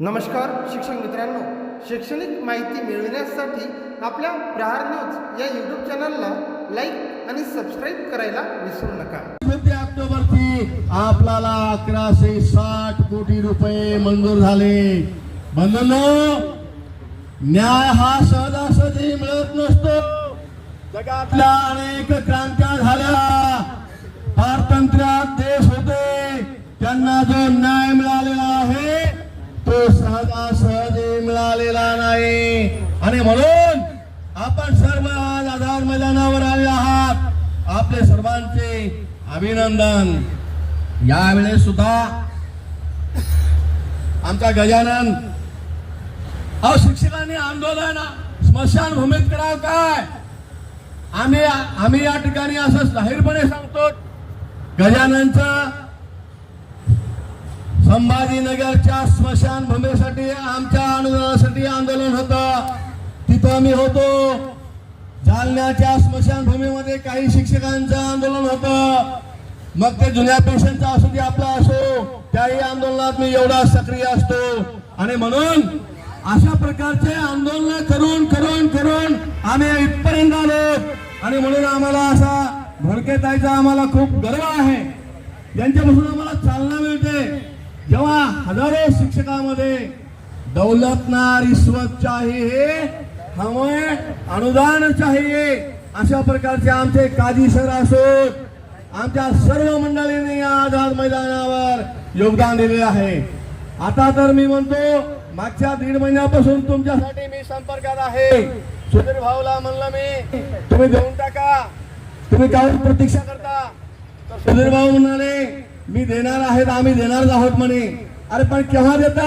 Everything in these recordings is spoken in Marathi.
नमस्कार शिक्षक मित्रांनो. शैक्षणिक माहिती मिळविण्यासाठी आपल्या प्रहार न्यूज या यूट्यूब चॅनलला लाईक आणि सबस्क्राईब करायला विसरू नका. ऑक्टोबरची आपल्याला अकराशे साठ कोटी रुपये मंजूर झाले. बंधनो न्याय हा सहजासहजी मिळत नसतो. जगातल्या अनेक क्रांत्या झाल्या पारतंत्र्यात देश होते त्यांना जो न्याय मिळालेला आहे तो सहजासहजी मिळालेला नाही. आणि म्हणून आपण सर्व आज आधार मैदानावर आले आहात. आपले सर्वांचे अभिनंदन. यावेळेस सुद्धा आमचा गजानन अहो शिक्षकांनी आंदोलन स्मशानभूमीत करावं काय? आम्ही आम्ही या ठिकाणी असं जाहीरपणे सांगतो गजाननचं संभाजीनगरच्या स्मशानभूमीसाठी आमच्या अनुदानासाठी आंदोलन होतं. तिथं आम्ही होतो. जालन्याच्या स्मशानभूमीमध्ये काही शिक्षकांचं आंदोलन होतं. मग ते जुन्या पेशंटचा असू दे आपला असो त्याही आंदोलनात मी एवढा सक्रिय असतो. आणि म्हणून अशा प्रकारचे आंदोलन करून करून करून आम्ही इथपर्यंत आलो. आणि म्हणून आम्हाला असा भडकेतायचा आम्हाला खूप गर्व आहे. यांच्यापासून आम्हाला चालना मिळते. जेव्हा हजारो शिक्षकामध्ये दौलत ना रिश्वत चाहिए हमें अनुदान चाहिए अशा प्रकारचे आमचे काजी सर असोत आमच्या सर्व मंडळींनी या आझाद मैदानावर योगदान दिले आहे. आता तर मी म्हणतो मागच्या दीड महिन्यापासून तुमच्यासाठी मी संपर्कात आहे. सुधीर भाऊला म्हणलं मी तुम्ही देऊन टाका तुम्ही काय प्रतीक्षा करता? तर सुधीर भाऊ म्हणाले मी देणार आहेत आम्ही देणारच आहोत म्हणे. अरे पण केव्हा देता?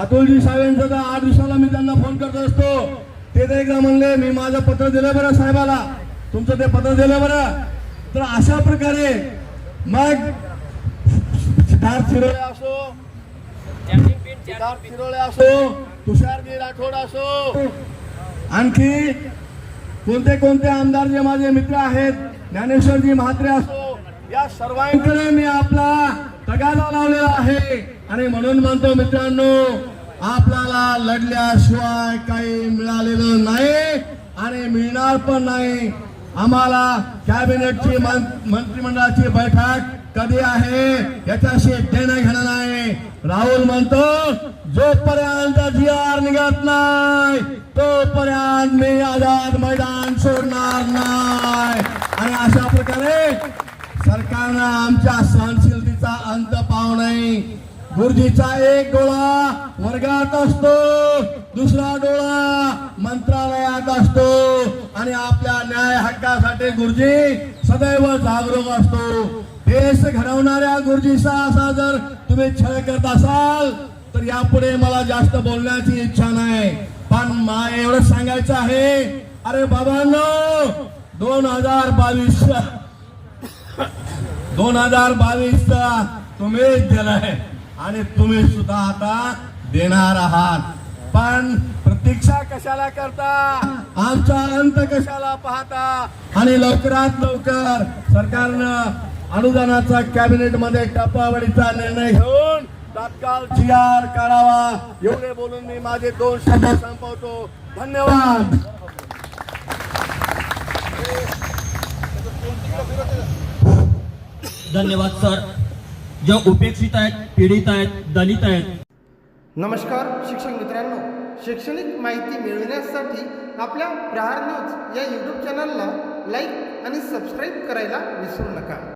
अतुलजी साहेबांचं तर आठ दिवसाला मी त्यांना फोन करत असतो. ते तर एकदा म्हणले मी माझं पत्र दिलं बरं साहेबाला. तुमचं ते पत्र दिलं बरं. तर अशा प्रकारे मग सिद्धार्थ शिरोळे असो सिद्धार्थ शिरोळे असो तुषारजी राठोड असो आणखी कोणते कोणते आमदार जे माझे मित्र आहेत ज्ञानेश्वरजी म्हात्रे असो या सर्वांकडे मी आपला तगादा लावलेला आहे. आणि म्हणून म्हणतो मित्रांनो आपल्याला लढल्याशिवाय काही मिळालेलं नाही आणि मिळणार पण नाही. आम्हाला कॅबिनेटची मंत्रिमंडळाची बैठक कधी आहे याच्याशी देणं घेणं नाही. राहुल म्हणतो जोपर्यंत जी आर निघत नाही तोपर्यंत मी आझाद मैदान सोडणार नाही. आणि अशा प्रकारे सरकारनं आमच्या सहनशीलतेचा अंत पाहू नये. गुरुजीचा एक डोळा वर्गात असतो दुसरा डोळा मंत्रालयात असतो. आणि आपल्या न्याय हक्कासाठी गुरुजी सदैव जागरूक असतो. देश घडवणाऱ्या गुरुजीचा असा जर तुम्ही छळ करत असाल तर यापुढे मला जास्त बोलण्याची इच्छा नाही. पण मा एवढं सांगायचं आहे. अरे बाबांनो दोन हजार बावीस दोन हजार बावीसचा तुम्हीच दिलाय. आणि तुम्ही सुद्धा आता देणार आहात. पण प्रतीक्षा कशाला करता? आमचा अंत कशाला पाहता? आणि लवकरात लवकर सरकारनं अनुदानाचा कॅबिनेटमध्ये टप्पावडीचा निर्णय घेऊन तात्काळ जी करावा. काढावा एवढे बोलून मी माझे दोन शब्द संपवतो. धन्यवाद. धन्यवाद सर. ज्या उपेक्षित आहेत पीडित आहेत दलित आहेत. नमस्कार शिक्षक मित्रांनो. शैक्षणिक माहिती मिळविण्यासाठी आपल्या प्रहार न्यूज या यूट्यूब चॅनलला लाईक आणि सबस्क्राईब करायला विसरू नका.